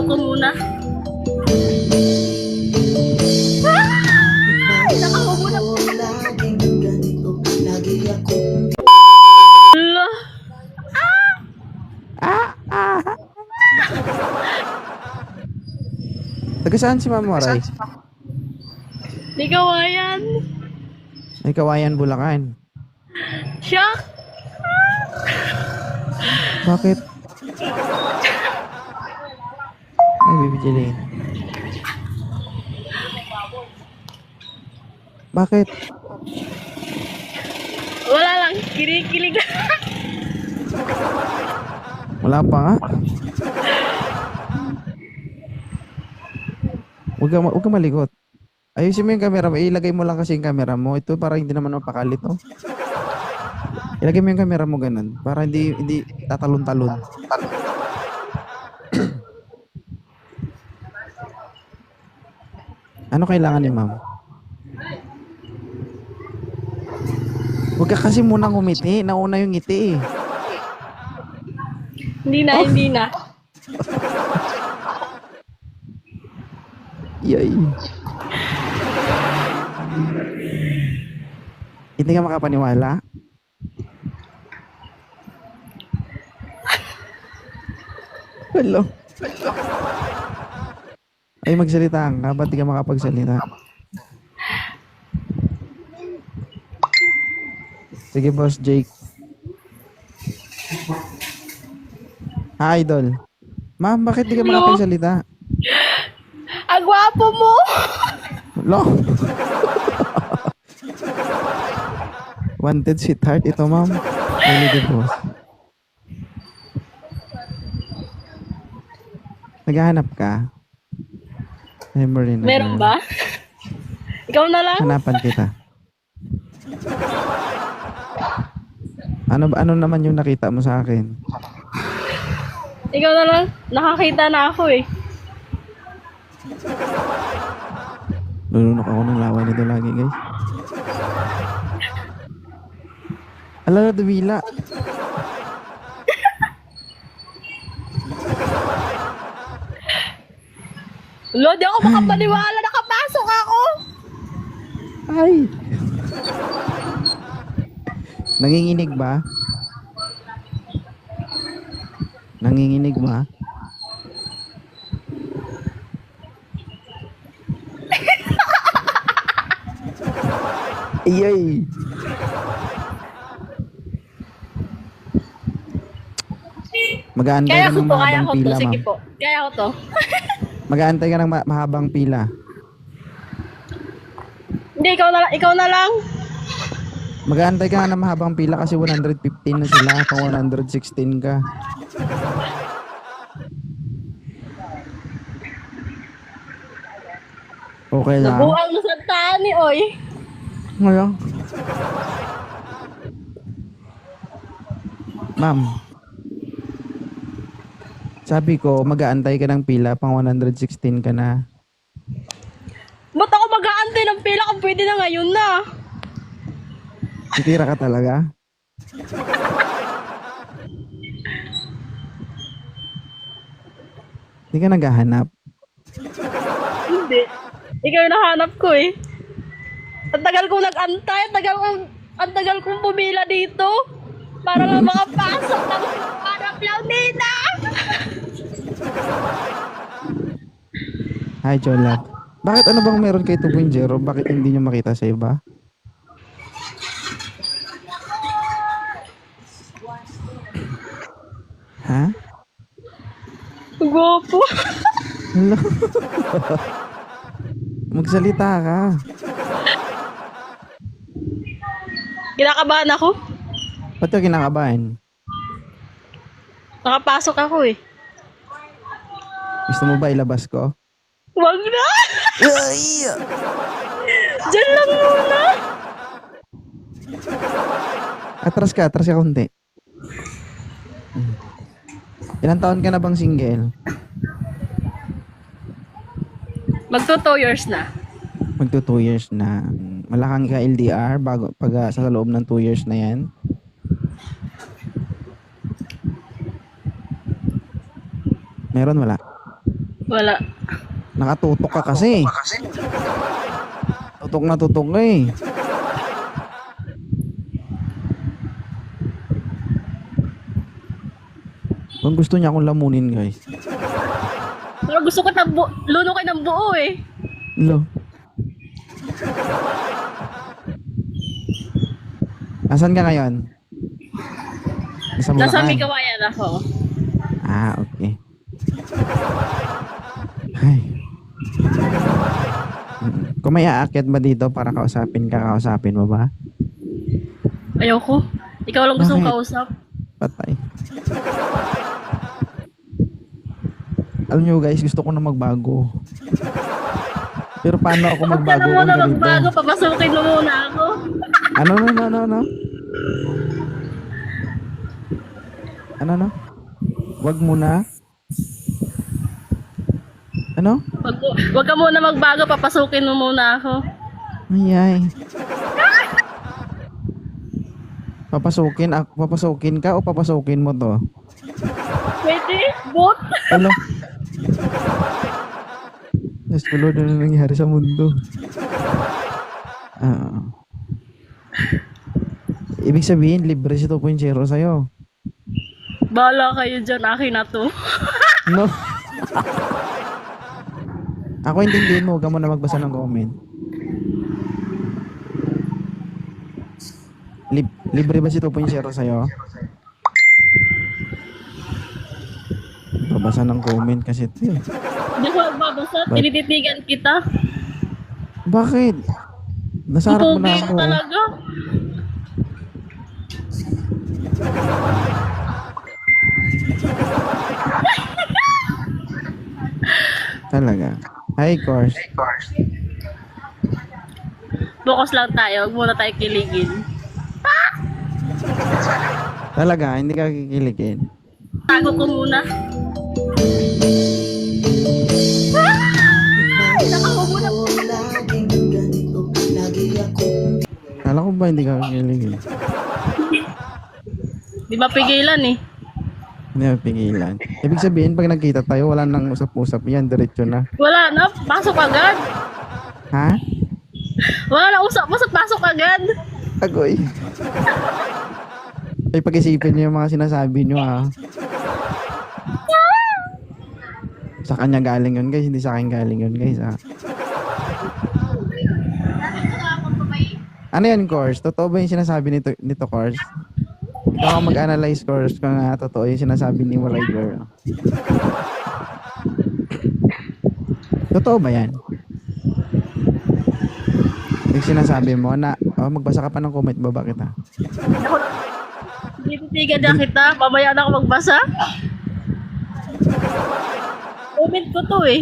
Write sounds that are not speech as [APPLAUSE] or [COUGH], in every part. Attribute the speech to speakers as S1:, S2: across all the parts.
S1: Facebook ko muna. Ay! Nakahubo na. Ala.
S2: Taga saan si Ma'am Waray?
S1: Di kawayan.
S2: Ay, Kawayan, Bulacan.
S1: Shock.
S2: Bakit? Ay, Baby. Bakit?
S1: Wala lang. Kinikilig.
S2: Wala pa nga. Huwag ka, ma- huwag ka malikot. Ayusin mo yung camera mo. Ilagay mo lang kasi yung camera mo. Ito para hindi naman mapakalit, oh. Ilagay mo yung camera mo ganun. Para hindi, hindi tatalon-talon. Ano kailangan ni ma'am? Huwag ka kasi munang umiti. Nauna yung ngiti eh.
S1: hindi na, hindi na. [LAUGHS]
S2: Yay. Hindi ka makapaniwala? [LAUGHS] Hello. Ay, magsalita ka. Ba't di ka makapagsalita? Sige, boss Jake. Ha, idol. Ma'am, bakit di ka
S1: Hello?
S2: makapagsalita?
S1: Ang gwapo mo!
S2: Lo. Wanted sweetheart ito, ma'am. Really the boss. Naghahanap ka? Memory na.
S1: Meron ba? Ikaw na lang?
S2: Hanapan kita. Ano ano naman yung nakita mo sa akin?
S1: Ikaw na lang? Nakakita na ako eh.
S2: Lulunok ako ng lawa nito lagi, guys. Alala, Dawila.
S1: Lo, di ako makapaniwala. Nakapasok ako.
S2: Ay! Nanginginig ba? Nanginginig ba? Iyay! Mag-aantay
S1: Kaya
S2: ka
S1: ko
S2: ng
S1: to, kaya ko to.
S2: pila,
S1: Sige
S2: ma'am.
S1: po. Kaya ko to. [LAUGHS]
S2: Mag-aantay ka ng ma- mahabang pila.
S1: Hindi, ikaw na lang. Ikaw na lang.
S2: Mag-aantay ka nga ng mahabang pila kasi 115 na sila. Pang 116 ka. Okay lang.
S1: Nabuang na sa tani, oy.
S2: Ngayon. Ma'am. Sabi ko, mag-aantay ka ng pila, pang 116 ka na.
S1: Ba't ako mag-aantay ng pila kung pwede na ngayon na?
S2: Titira ka talaga? Hindi ka naghahanap.
S1: Hindi. Ikaw yung nahanap ko eh. Ang tagal kong nag-antay, ang tagal kong, ang tagal kong pumila dito. Para lang makapasok ng harap nila.
S2: Hi, Jolat. Bakit ano bang meron kay 2.0? Bakit hindi nyo makita sa iba? Ha?
S1: Gwapo.
S2: Hello? Magsalita ka.
S1: Kinakabahan ako.
S2: Ba't ka kinakabahan?
S1: Nakapasok ako eh.
S2: Gusto mo ba ilabas ko?
S1: Wag na!
S2: Ay!
S1: Diyan lang muna!
S2: Atras ka, atras ka konti. Ilang taon ka na bang single?
S1: Magto 2 years na.
S2: Magto 2 years na. Malakang ka LDR bago pag ah, sa loob ng 2 years na 'yan. Meron wala?
S1: Wala.
S2: Nakatutok ka kasi. Tutok na tutok ka eh. Kung gusto niya akong lamunin, guys.
S1: Pero gusto ko ng bu- luno kayo ng buo eh.
S2: Lo. Asan ka ngayon? Nasa
S1: Nasa
S2: Bulacan?
S1: may kawayan ako.
S2: Ah, okay. Ay. Mm. Kung may aakyat ba dito para kausapin ka, kausapin mo ba?
S1: Ayoko. Ikaw lang gusto kong
S2: Bakit?
S1: kausap.
S2: Patay. Alam nyo guys, gusto ko na magbago. Pero paano ako magbago
S1: Ano mo
S2: kung
S1: na
S2: ganito?
S1: magbago, papasukin mo muna ako.
S2: Ano, ano, ano, ano, ano? Ano, ano? Wag muna. Ano?
S1: Wag, wag ka muna magbago, papasukin mo muna ako.
S2: Ay, ay. Papasukin, ako, papasukin ka o papasukin mo to?
S1: Pwede? Bot?
S2: Ano? Diyos ko Lord, ano nangyari sa mundo? Ah. ibig sabihin, libre si 2.0 sa'yo.
S1: Bahala kayo dyan, akin na to.
S2: No? [LAUGHS] Ako intindihin mo, huwag ka muna magbasa ng comment. Lib- libre ba si 2.0 sa'yo? Babasa ng comment kasi ito eh.
S1: Hindi ko nagbabasa,
S2: Ba't?
S1: tinititigan kita.
S2: Bakit? Nasa harap mo na ako.
S1: mo talaga.
S2: Talaga. Hi, course.
S1: Focus lang tayo, huwag muna tayo kiligin.
S2: Talaga, hindi ka kikiligin.
S1: Tago ko muna.
S2: Kala ko ba hindi ka kikiligin?
S1: Di mapigilan eh.
S2: Hindi pigilan. Ibig sabihin, pag nagkita tayo, wala nang usap-usap yan. Diretso na.
S1: Wala na, pasok agad.
S2: Ha?
S1: Wala na usap, pasok, pasok agad.
S2: Agoy. Ay, pag-isipin niyo yung mga sinasabi niyo, ha? Sa kanya galing yun, guys. Hindi sa akin galing yun, guys, ha? Ano yan, course? Totoo ba yung sinasabi nito, nito course? Ikaw ang mag-analyze, course, kung nga totoo yung sinasabi ni Walay Girl. Totoo ba yan? Yung sinasabi mo na, oh, magbasa ka pa ng comment, baba kita.
S1: Tinititigan na kita, mamaya na ako magbasa. Comment ko to eh.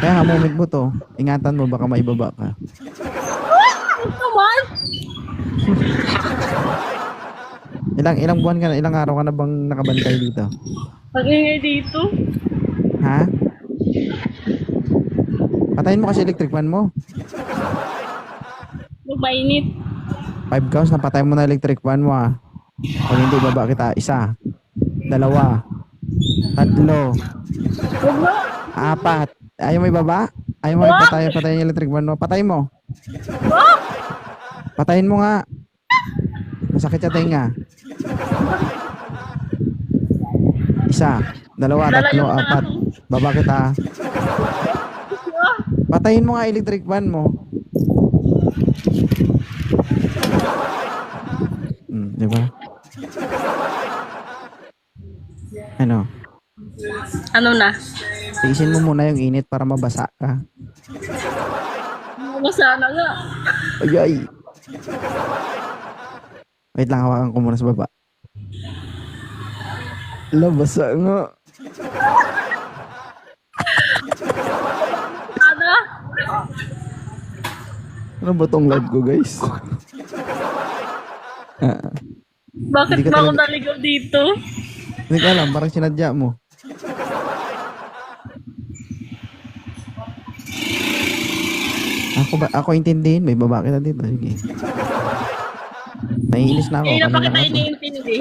S2: Kaya nga, moment mo to. Ingatan mo, baka maibaba ka. [LAUGHS] Ilang ilang buwan ka na, ilang araw ka na bang nakabantay dito?
S1: Ang ingay dito.
S2: Ha? Patayin mo kasi electric fan mo.
S1: Mainit.
S2: 5 counts na patay mo na electric fan mo ah. Pag hindi baba kita, isa, dalawa, tatlo,
S1: na.
S2: apat. Ayaw mo ibaba? Ayaw mo ipatay, patayin yung electric fan mo. Patay mo. Patayin mo nga. Masakit sa tenga. Isa, dalawa, tatlo, apat. Baba kita. Patayin mo nga electric fan mo. Hmm, di ba? Ano?
S1: Ano na?
S2: Tiisin mo muna yung init para mabasa ka.
S1: Masa na nga.
S2: Ay, ay. Wait lang, hawakan ko muna sa baba. Ala, basa nga.
S1: Ano?
S2: Ano ba tong live ko, guys? [LAUGHS] ah,
S1: Bakit
S2: Hindi ka
S1: ba ako
S2: talaga-
S1: naligaw dito?
S2: hindi ko alam, parang sinadya mo. Ako ba, ako intindihin, may baba kita dito, sige. Naiinis na ako.
S1: Kaya na pa kita iniintindi.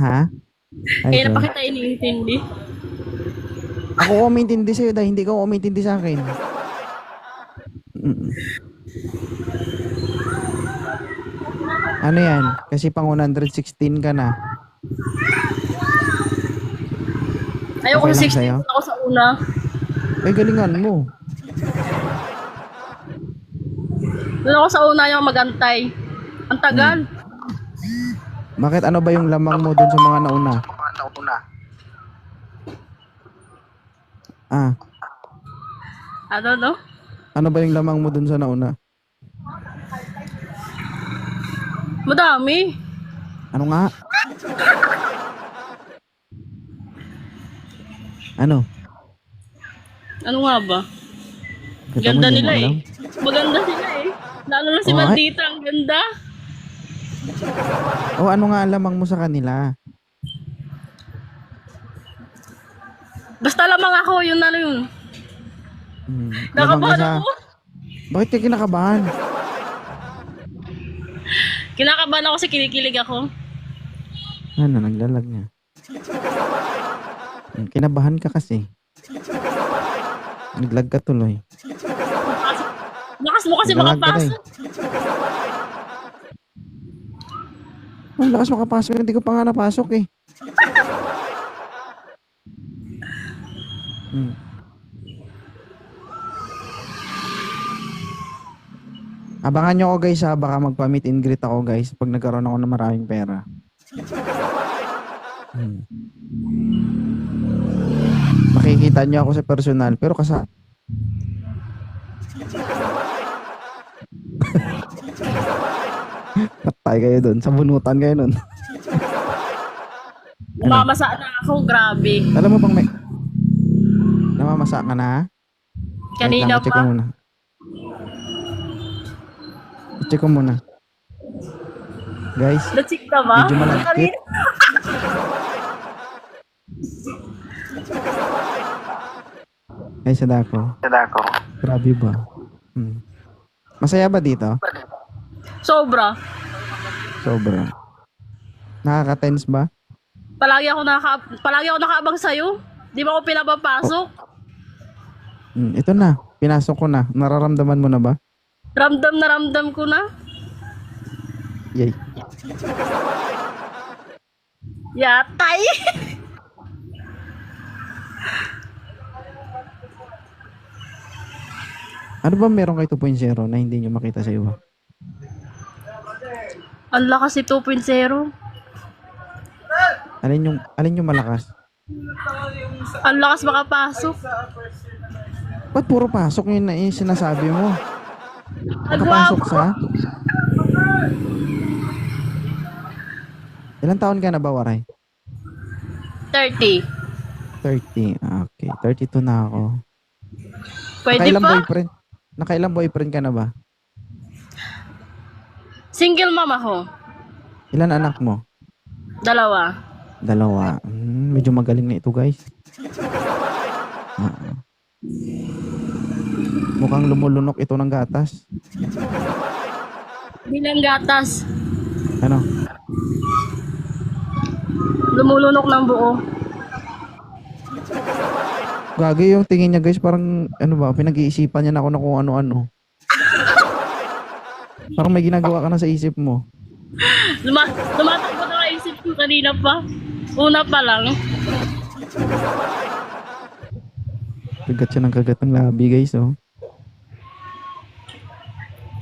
S2: Ha? Ay,
S1: Kaya na pa kita iniintindi.
S2: Ako umintindi sa'yo dahil hindi ka umintindi sa akin. Mm. Ano yan? Kasi pang 116 ka na.
S1: Ayoko
S2: Okay
S1: sa
S2: lang
S1: 16
S2: sa'yo?
S1: ako sa una.
S2: Eh, galingan mo.
S1: Doon ako sa una yung magantay. Ang tagal.
S2: Bakit ano ba yung lamang mo dun sa mga nauna? Ah,
S1: Ano, no?
S2: ano ba yung lamang mo dun sa nauna?
S1: Madami.
S2: Ano nga? Ano?
S1: Ano nga ba?
S2: Kita
S1: Ganda
S2: mo
S1: nila eh. Maganda sila eh. Lalo na si
S2: Oh.
S1: Bandita, ang ganda.
S2: O ano nga lamang mo sa kanila?
S1: Basta lamang ako, yun ano yun.
S2: Hmm. lamang
S1: Nakabahan
S2: sa...
S1: ako.
S2: Bakit ka kinakabahan?
S1: Kinakabahan ako kasi kinikilig ako.
S2: Ano, naglalag niya. Hmm, Kinabahan ka kasi. Naglag ka tuloy.
S1: Lakas mo kasi
S2: Naglalag ka na eh. Ang lakas makapasok, hindi ko pa nga napasok eh. Hmm. Abangan nyo ako guys ha, baka magpa-meet and greet ako guys pag nagkaroon ako ng maraming pera. Hmm. Makikita nyo ako sa personal, pero kasa... Patay kayo dun, sa bunutan kayo nun. [LAUGHS]
S1: Mamasa na ako, grabe.
S2: Alam mo bang may... Namamasa ka na ha? Wait
S1: Kanina
S2: lang, check ko
S1: pa.
S2: muna. Check ko muna. Guys,
S1: Natsik ka ba?
S2: Medyo malagkit.
S1: Kanina. [LAUGHS]
S2: ay sadako. Sadako. Grabe ba? Hmm. Masaya ba dito?
S1: Sobra.
S2: Sobra. Nakaka-tense ba?
S1: Palagi ako naka palagi ako nakaabang sa'yo. Di ba ako pinapapasok?
S2: Hmm, ito na. Pinasok ko na. Nararamdaman mo na ba?
S1: Ramdam na ramdam ko na.
S2: Yay.
S1: Yatay.
S2: Ano ba meron kay 2.0 na hindi nyo makita sa iba?
S1: Ang lakas ni 2.0.
S2: Alin yung, alin yung malakas?
S1: Ang lakas makapasok.
S2: Ba't puro pasok yun na yung sinasabi mo? Nakapasok sa? Ilan taon ka na ba, Waray?
S1: 30.
S2: 30. Ah, okay. 32 na ako.
S1: Pwede
S2: Nakailang
S1: pa?
S2: boyfriend? Nakailang boyfriend ka na ba?
S1: Single mom ako.
S2: Ilan anak mo?
S1: Dalawa.
S2: Dalawa. Hmm, medyo magaling na ito, guys. Ah. Mukhang lumulunok ito ng gatas.
S1: Bilang gatas.
S2: Ano?
S1: Lumulunok ng buo.
S2: Gagi yung tingin niya, guys. Parang, ano ba, pinag-iisipan niya na ako na kung ano-ano. Parang may ginagawa ka na sa isip mo.
S1: Luma lumatakbo na isip ko kanina pa. Una pa lang.
S2: Kagat siya ng kagat ng labi, guys, oh.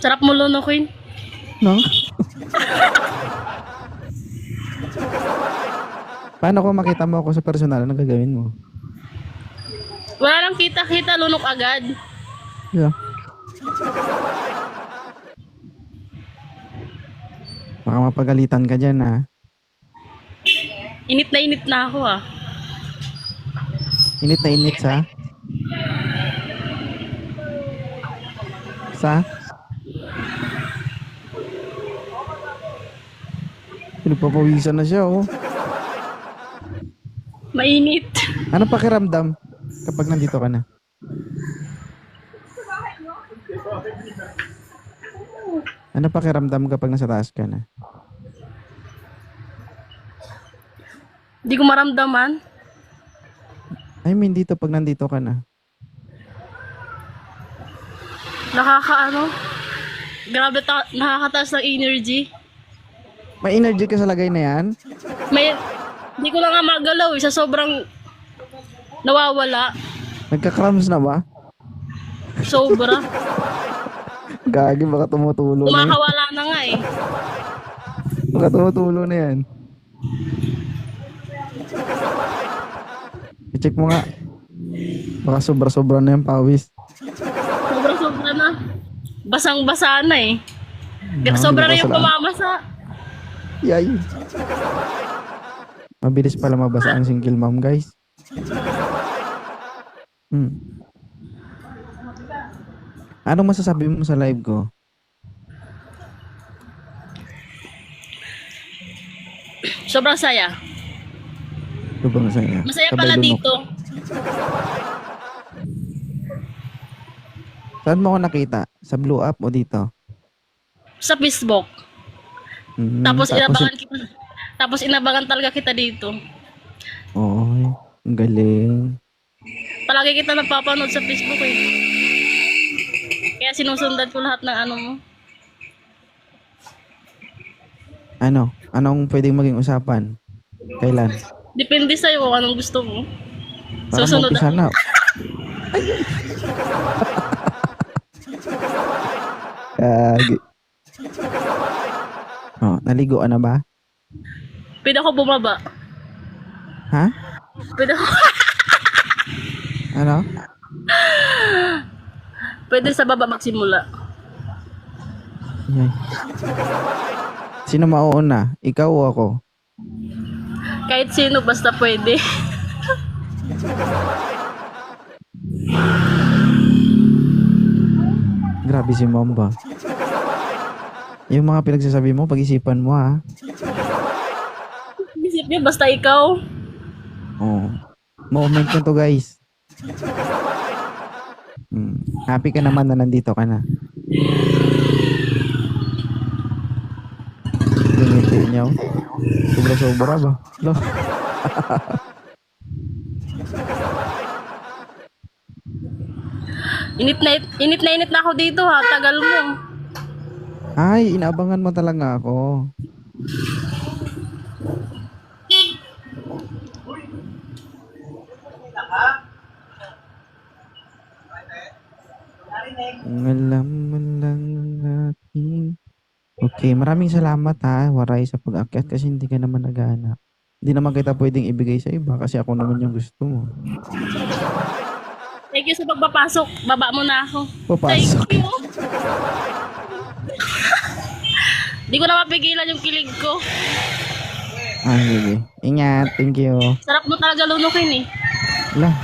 S1: Sarap mo lunukin.
S2: No? [LAUGHS] Paano ko makita mo ako sa personal? Anong gagawin mo?
S1: Wala nang kita-kita, lunok agad.
S2: Yeah. Baka mapagalitan ka dyan, ha?
S1: Init na init na ako ah.
S2: Init na init sa? Sa? Pinagpapawisan na siya, oh.
S1: Mainit.
S2: Ano pakiramdam kapag nandito ka na? Ano pakiramdam kapag nasa taas ka na?
S1: Di ko maramdaman.
S2: Ay, I mean, dito pag nandito ka na.
S1: Nakakaano? Grabe, ta- nakakataas ng energy.
S2: May energy ka sa lagay na yan?
S1: May, hindi ko na nga magalaw eh, sa sobrang nawawala.
S2: Nagka-crumbs na ba?
S1: Sobra. [LAUGHS]
S2: Gagi, baka tumutulo na yan.
S1: Kumakawala na nga eh.
S2: Baka tumutulo na yan. I-check mo nga. Baka sobra-sobra na yung pawis.
S1: Sobra-sobra na. Basang-basa na eh.
S2: Ah,
S1: Sobra na yung pumamasa.
S2: Yay! Mabilis pala mabasa ang single mom, guys. Hmm. Anong masasabi mo sa live ko?
S1: Sobrang saya.
S2: Sobrang saya.
S1: Masaya
S2: Sabay
S1: pala
S2: lunok.
S1: dito.
S2: Saan mo ako nakita? Sa Blue Up o dito?
S1: Sa Facebook.
S2: Hmm,
S1: Tapos inabangan kita. Tapos inabangan talaga kita dito.
S2: Oy, ang galing.
S1: Palagi kita napapanood sa Facebook eh. Kaya sinusundan ko lahat ng ano mo.
S2: Ano? Anong pwedeng maging usapan? Kailan?
S1: Depende sa'yo kung anong gusto mo.
S2: Para
S1: Susunod ako.
S2: na. [LAUGHS] Kagi. Oh, naligo na ba?
S1: Pwede ako bumaba.
S2: Ha?
S1: Pwede ako, [LAUGHS]
S2: Ano?
S1: pwede sa baba magsimula.
S2: Yay. Sino mauuna? Ikaw o ako?
S1: Kahit sino basta pwede.
S2: Grabe si Mamba. Yung mga pinagsasabi mo, pag-isipan mo ha.
S1: Isip niyo basta ikaw.
S2: Oh. Moment na to guys. Hmm. Happy ka naman na nandito ka na. Lumiti niyo. Sobra-sobra ba? Lo. [LAUGHS]
S1: Init na init na init na ako dito ha. Tagal mo.
S2: Ay, inaabangan mo talaga ako. Alam mo lang. Okay, maraming salamat ha, Waray, sa pag-akyat kasi hindi ka naman naghahanap. Hindi naman kita pwedeng ibigay sa iba kasi ako naman yung gusto mo.
S1: Thank you sa pagpapasok. Baba mo na ako.
S2: Papasok.
S1: Thank you. [LAUGHS] Di ko na mapigilan yung kilig ko.
S2: Ah, sige. Ingat. Thank you.
S1: Sarap mo talaga lunukin eh.
S2: Lah.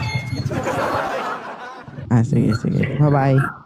S2: Ah, sige, sige. Bye-bye.